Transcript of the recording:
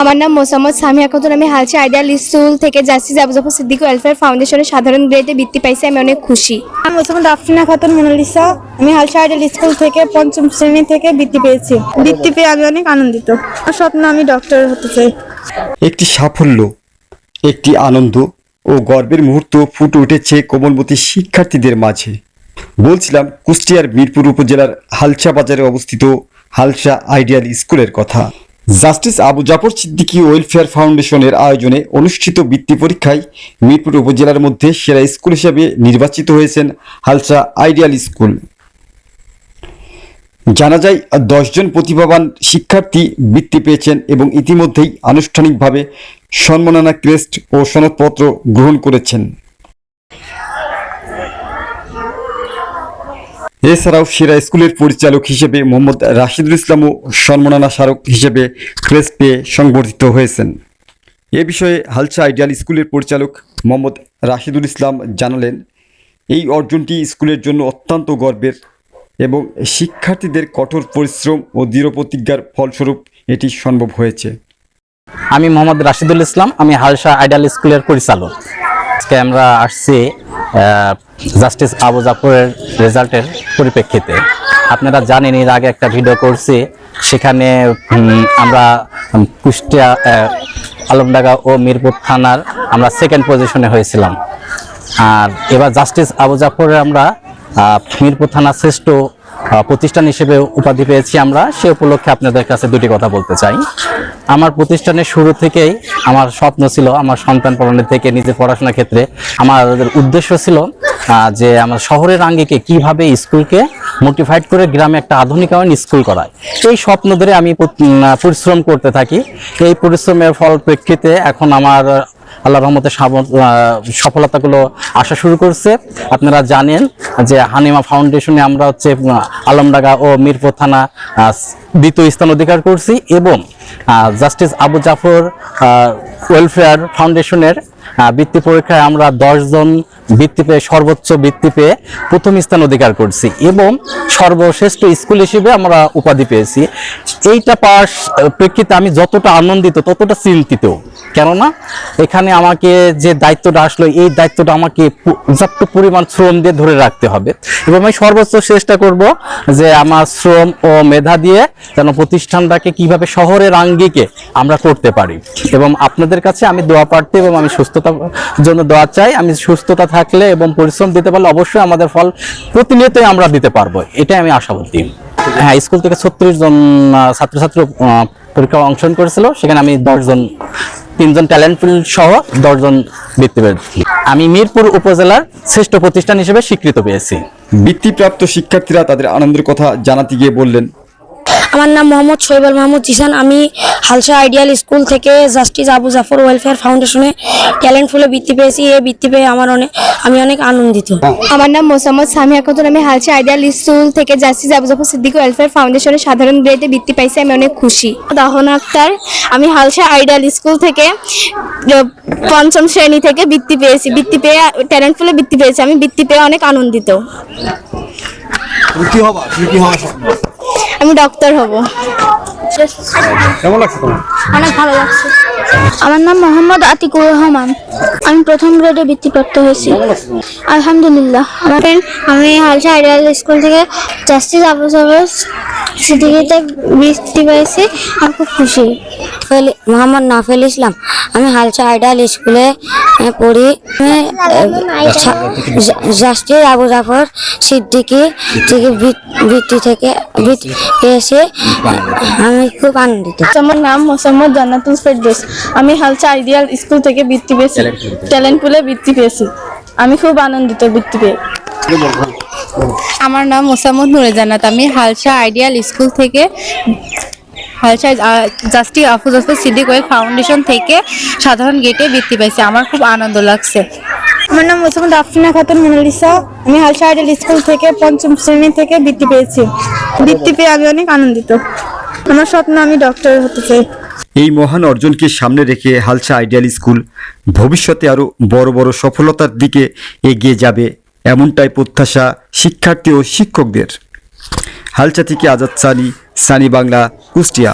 আমার নাম মোসাম্মদ সামিয়া। খাতুন আমি হালচা আইডিয়াল স্কুল থেকে যাচ্ছি আবু জাফর সিদ্দিক ওয়েলফেয়ার ফাউন্ডেশনের সাধারণ গ্রেডে বৃত্তি পাইছি। আমি অনেক খুশি। আমি মোসাম্মদ আফরিনা খাতুন মোনালিসা। আমি হালসা আইডেল স্কুল থেকে পঞ্চম শ্রেণি থেকে বৃত্তি পেয়েছি। বৃত্তি পেয়ে আমি অনেক আনন্দিত। আমার স্বপ্ন আমি ডক্টর হতে চাই। একটি সাফল্য একটি আনন্দ ও গর্বের মুহূর্ত ফুটে উঠেছে কোমলমতি শিক্ষার্থীদের মাঝে। বলছিলাম কুষ্টিয়ার মিরপুর উপজেলার হালসা বাজারে অবস্থিত হালসা আইডিয়াল স্কুলের কথা। জাস্টিস আবু জাফর সিদ্দিকি ওয়েলফেয়ার ফাউন্ডেশনের আয়োজনে অনুষ্ঠিত বৃত্তি পরীক্ষায় মিরপুর উপজেলার মধ্যে সেরা স্কুল হিসেবে নির্বাচিত হয়েছেন হালসা আইডিয়াল স্কুল। জানা যায় দশজন প্রতিভাবান শিক্ষার্থী বৃত্তি পেয়েছেন এবং ইতিমধ্যেই আনুষ্ঠানিকভাবে সম্মাননা ক্রেস্ট ও সনদপত্র গ্রহণ করেছেন। এছাড়াও সেরা স্কুলের পরিচালক হিসেবে মোহাম্মদ রাশিদুল ইসলামও সম্মাননা স্মারক হিসেবে ক্রেস্ট পেয়ে সংবর্ধিত হয়েছেন। এ বিষয়ে হালসা আইডিয়াল স্কুলের পরিচালক মোহাম্মদ রাশিদুল ইসলাম জানালেন, এই অর্জনটি স্কুলের জন্য অত্যন্ত গর্বের এবং শিক্ষার্থীদের কঠোর পরিশ্রম ও দৃঢ় প্রতিজ্ঞার ফলস্বরূপ এটি সম্ভব হয়েছে। আমি মোহাম্মদ রাশিদুল ইসলাম, আমি হালসা আইডাল স্কুলের পরিচালক। আজকে আমরা আসছি জাস্টিস আবু জাফরের রেজাল্টের পরিপ্রেক্ষিতে। আপনারা জানেন, এর আগে একটা ভিডিও করছি, সেখানে আমরা কুষ্টিয়া আলমডাঙ্গা ও মিরপুর থানার আমরা সেকেন্ড পজিশনে হয়েছিলাম। আর এবার জাস্টিস আবু জাফরের আমরা মিরপুর থানা শ্রেষ্ঠ প্রতিষ্ঠান হিসেবে উপাধি পেয়েছি আমরা, সে উপলক্ষে আপনাদের কাছে দুটি কথা বলতে চাই। আমার প্রতিষ্ঠানের শুরু থেকেই আমার স্বপ্ন ছিল, আমার সন্তান পড়ানোর থেকে নিজের পড়াশোনার ক্ষেত্রে আমার উদ্দেশ্য ছিল যে আমার শহরের আঙ্গিকে কীভাবে স্কুলকে মোটিফাইড করে গ্রামে একটা আধুনিকায়ন স্কুল করায়। এই স্বপ্ন ধরে আমি পরিশ্রম করতে থাকি। এই পরিশ্রমের ফল প্রেক্ষিতে এখন আমার আল্লাহ রহমতে সফলতাগুলো আসা শুরু করছে। আপনারা জানেন যে হানিমা ফাউন্ডেশনে আমরা হচ্ছে আলমডাঙ্গা ও মিরপুর থানা দ্বিতীয় স্থান অধিকার করছি এবং জাস্টিস আবু জাফর ওয়েলফেয়ার ফাউন্ডেশনের বৃত্তি পরীক্ষায় আমরা দশজন বৃত্তি পেয়ে, সর্বোচ্চ বৃত্তি পেয়ে প্রথম স্থান অধিকার করছি এবং সর্বশ্রেষ্ঠ স্কুল হিসেবে আমরা উপাধি পেয়েছি। এইটা পাওয়ার প্রেক্ষিতে আমি যতটা আনন্দিত ততটা চিন্তিত কেননা এখানে আমাকে যে দায়িত্বটা আসলো, এই দায়িত্বটা আমাকে পু- যত পরিমাণ শ্রম দিয়ে ধরে রাখতে হবে। এবং আমি সর্বোচ্চ চেষ্টা করব যে আমার শ্রম ও মেধা দিয়ে যেন প্রতিষ্ঠানটাকে কীভাবে শহরের আঙ্গিকে আমরা করতে পারি। এবং আপনাদের কাছে আমি দোয়া প্রার্থী এবং আমি সুস্থতার জন্য দোয়া চাই। আমি সুস্থতা থাকলে এবং পরিশ্রম দিতে পারলে অবশ্যই আমাদের ফল প্রতিনিয়তই আমরা দিতে পারব। এটাই আমি আশাবাদী। হ্যাঁ স্কুল থেকে ছত্রিশ জন ছাত্রছাত্রী আহ, পরীক্ষায় অংশগ্রহণ করেছিল। সেখানে আমি দশজন তিনজন ট্যালেন্ট সহ দশজন বৃত্তি পেয়েছি আমি মিরপুর উপজেলার শ্রেষ্ঠ প্রতিষ্ঠান হিসেবে স্বীকৃত পেয়েছি। বৃত্তিপ্রাপ্ত শিক্ষার্থীরা তাদের আনন্দের কথা জানাতে গিয়ে বললেন আমার নাম মোহাম্মদ শৈবাল মাহমুদ। জিসান আমি হালসা আইডিয়াল স্কুল থেকে জাস্টিস আবু জাফর ওয়েলফেয়ার ফাউন্ডেশনে ট্যালেন্ট ফুলে বৃত্তি পেয়েছি। এই বৃত্তি পেয়ে আমার অনেক আমি অনেক আনন্দিত। আমার নাম মোসাম্মদ সামিয়া খাতুন আমি হালসা আইডিয়াল স্কুল থেকে জাস্টিস আবু জাফর সিদ্দিক ওয়েলফেয়ার ফাউন্ডেশনে সাধারণ গ্রেডে বৃত্তি পাইছি। আমি অনেক খুশি। দহন আক্তার আমি হালসা আইডিয়াল স্কুল থেকে পঞ্চম শ্রেণি থেকে বৃত্তি পেয়েছি। বৃত্তি পেয়ে ট্যালেন্ট ফুলে বৃত্তি পেয়েছি। আমি বৃত্তি পেয়ে অনেক আনন্দিত। তুমি কি হবা তুমি কি হওয়ার আমি ডক্টর হব। কেমন লাগছে তোমার? অনেক ভালো লাগছে। আমার নাম মোহাম্মদ আতিকুর রহমান। আমি প্রথম গ্রেডে বৃত্তিপ্রাপ্ত হয়েছি। আলহামদুলিল্লাহ। আমার আমি হালসা আইডিয়াল স্কুল থেকে জাস্টিস আবু সাহেব সিদ্দিকিতে বৃত্তি পেয়েছি। আমি খুব খুশি। মোহাম্মদ নাফেল ইসলাম। আমি হালসা আইডিয়াল স্কুলে পড়ি আমি আহ, ছা- জা- জাস্টিস আবু জাফর সিদ্দিকি থেকে বৃত- বৃত্তি থেকে বৃত্তি পেয়েছি আমি খুব আনন্দিত। আমার নাম মোসাম্মদ জান্নাতুল ফেরদৌস। আমি হালসা আইডিয়াল স্কুল থেকে বৃত্তি পেয়েছি। ট্যালেন্ট পুলে বৃত্তি পেয়েছি। আমি খুব আনন্দিত বৃত্তি পেয়ে। আমার নাম মোসাম্মদ নুরে জান্নাত। আমি হালসা আইডিয়াল স্কুল থেকে হালসা জাস্টি আফুজ আফুজ সিদ্দিক ওয়েল ফাউন্ডেশন থেকে সাধারণ গেটে বৃত্তি পাইছি। আমার খুব আনন্দ লাগছে। আমার নাম মোসাম্মদ আফরিনা খাতুন মোনালিসা। আমি হালসা আইডিয়াল স্কুল থেকে পঞ্চম শ্রেণি থেকে বৃত্তি পেয়েছি। বৃত্তি পেয়ে আমি অনেক আনন্দিত। আমার স্বপ্ন আমি ডক্টর হতে চাই। এই মহান অর্জনকে সামনে রেখে হালসা আইডিয়াল স্কুল ভবিষ্যতে আরও বড় বড় সফলতার দিকে এগিয়ে যাবে এমনটাই প্রত্যাশা শিক্ষার্থী ও শিক্ষকদের। হালসা থেকে আজাদ সানি সানি বাংলা। কুষ্টিয়া